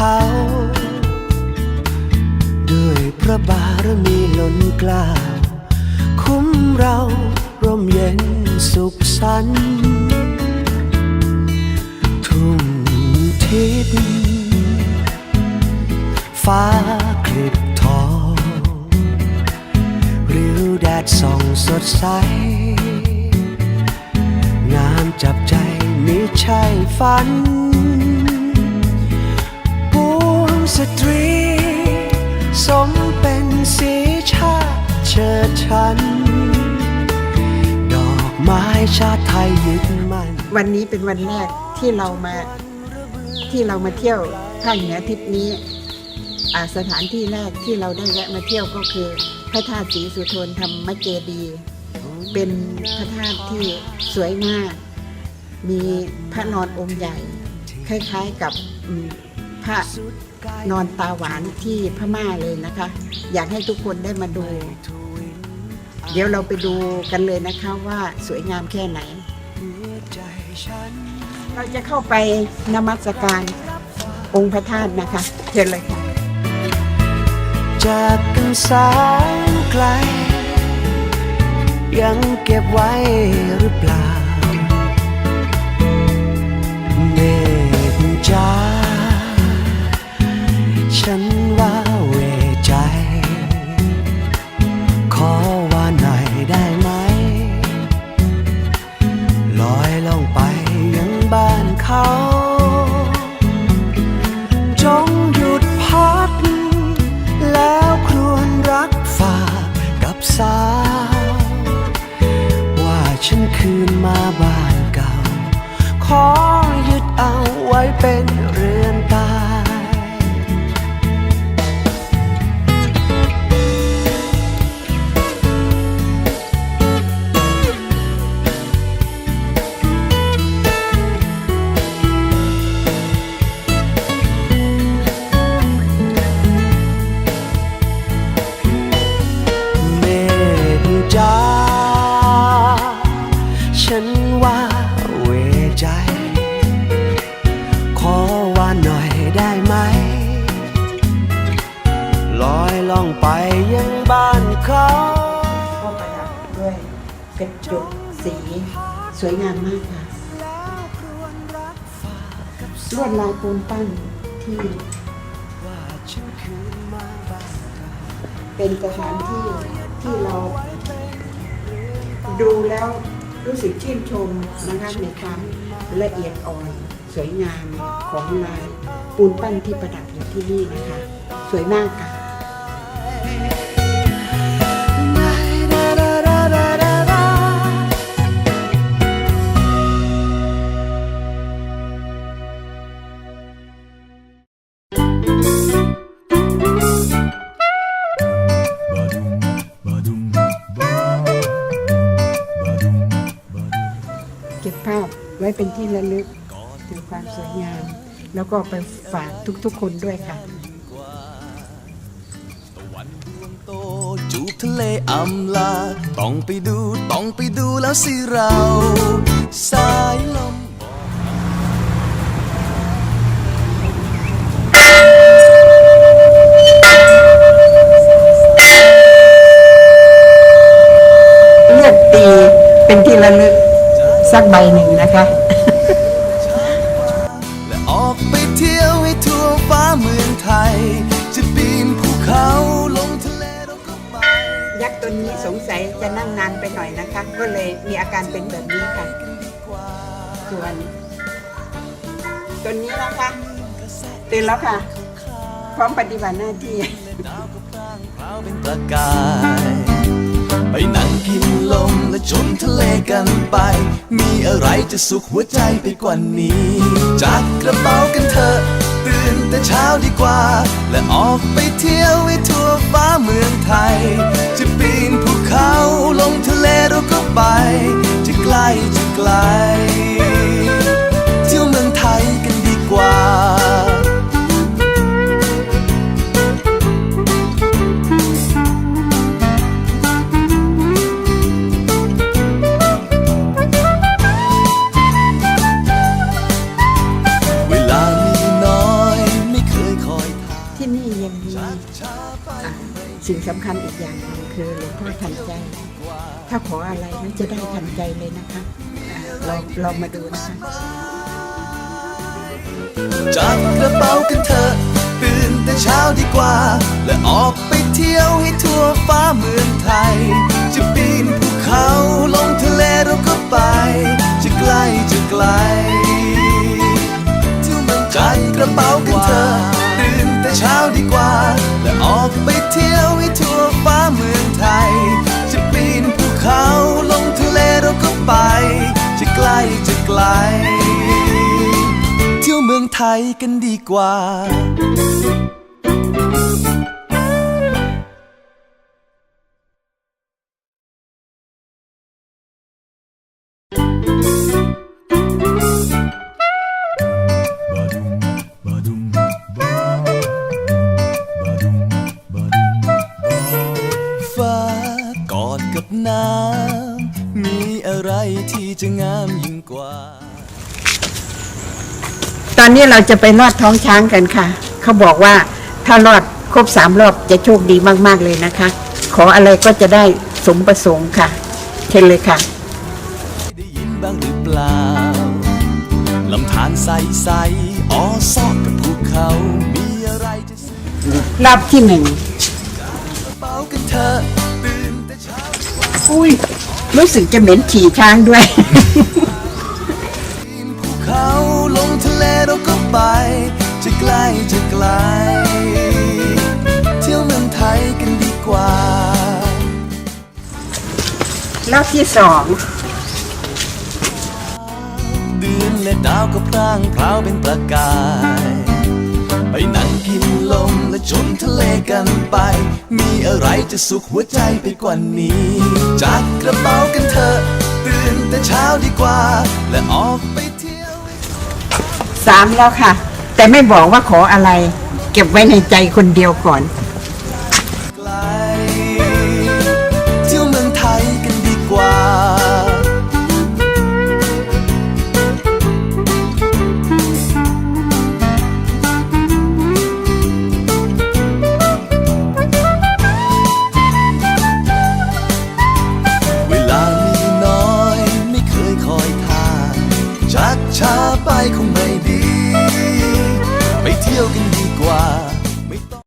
เขา ด้วยพระบารมีล้นกล้า คุ้มเราร่มเย็นสุขสันต์ทุ่งทิศฟ้าคลิบทองริ้วแดดส่องสดใส งามจับใจมิใช่ฝัน สตรี สมเป็นสีชาติเชิดชัน ดอกไม้ชาติไทยยึดมั่น วันนี้เป็นวันแรกที่เรามาที่เรามาเที่ยวภาคเหนือทริปนี้อ่าสถานที่แรกที่เราได้แวะมาเที่ยวก็คือพระธาตุศรีสุโธนธรรมเจดีย์เป็นพระธาตุที่สวยมาก มีพระนอนองค์ใหญ่ คล้ายๆกับพระ นอนตาหวานที่พม่าเลยนะคะ อยากให้ทุกคนได้มาดู เดี๋ยวเราไปดูกันเลยนะคะว่าสวยงามแค่ไหน เราจะเข้าไปนมัสการองค์พระธาตุนะคะเชิญเลยค่ะจากกันแสนไกล ยังเก็บไว้หรือเปล่า เป็น กระจกสีสวยงามมากค่ะลวดลายปูนปั้นที่เป็นสถานที่ที่เราดูแล้วรู้สึกชื่นชมนะคะในความละเอียดอ่อนสวยงามของลายปูนปั้นที่ประดับอยู่ที่นี่นะคะ สวยมากค่ะ เป็นที่ระลึกถึงความสวยงาม แล้วก็ไปฝากทุกๆคนด้วยค่ะโตจูบทะเลอำลา ต้องไปดูต้องไปดูแล้วสิเรา สายลมเลือกตีเป็นที่ระลึก สักใบหนึ่งนะคะ และออกไปเที่ยวให้ทั่วฟ้าเมืองไทย จะปีนภูเขาลงทะเลเราก็ไป ยักษ์ตัวนี้สงสัยจะนั่งนานไปหน่อยนะคะ ก็เลยมีอาการเป็นแบบนี้ค่ะ ส่วนตัวนี้นะคะตื่นแล้วค่ะ พร้อมปฏิบัติหน้าที่พราวเป็นประกาย ชมทะเลกันไป มีอะไรจะสุขหัวใจไปกว่านี้ จัดกระเป๋ากันเถอะตื่นแต่เช้าดีกว่า และออกไปเที่ยวให้ทั่วฟ้าเมืองไทยจะ สิ่งสำคัญอีกอย่างหนึ่งคือหลวงพ่อทันใจ ถ้าขออะไรนั้นจะได้ทันใจเลยนะคะลองลองมาดูนะคะจัดกระเป๋ากันเถอะตื่นแต่เช้าดีกว่า และออกไปเที่ยวให้ทั่วฟ้าเมืองไทย จะปีนภูเขาลงทะเลเราก็ไป ไกล เที่ยวเมืองไทยกันดีกว่า ตอนนี้เราจะไปลอดท้องช้างกันค่ะ เขาบอกว่าถ้ารอดครบสามรอบจะโชคดีมากๆเลยนะคะ ขออะไรก็จะได้สมประสงค์ค่ะ เชิญเลยค่ะได้ยินบ้างหรือเปล่าลำธารใสๆอ๋อซอกกับภูเขามีอะไรจะซื้อรอบที่หนึ่งกระเป๋ากันเถอะตื่นแต่เช้าอุ้ยรู้สึกจะเหม็นฉี่ช้างด้วย ล เที่ยวเมืองไทยกันดีกว่า รอบที่สองเดือนและดาวก็พร่างพราวเป็นประกาย ไปนั่งกินลมและชมทะเลกันไป มีอะไรจะสุขหัวใจไปกว่านี้ จัดกระเป๋ากันเถอะตื่นแต่เช้าดีกว่า และออกไปเที่ยว สามแล้วค่ะ แต่ไม่บอกว่าขออะไร เก็บไว้ในใจคนเดียวก่อน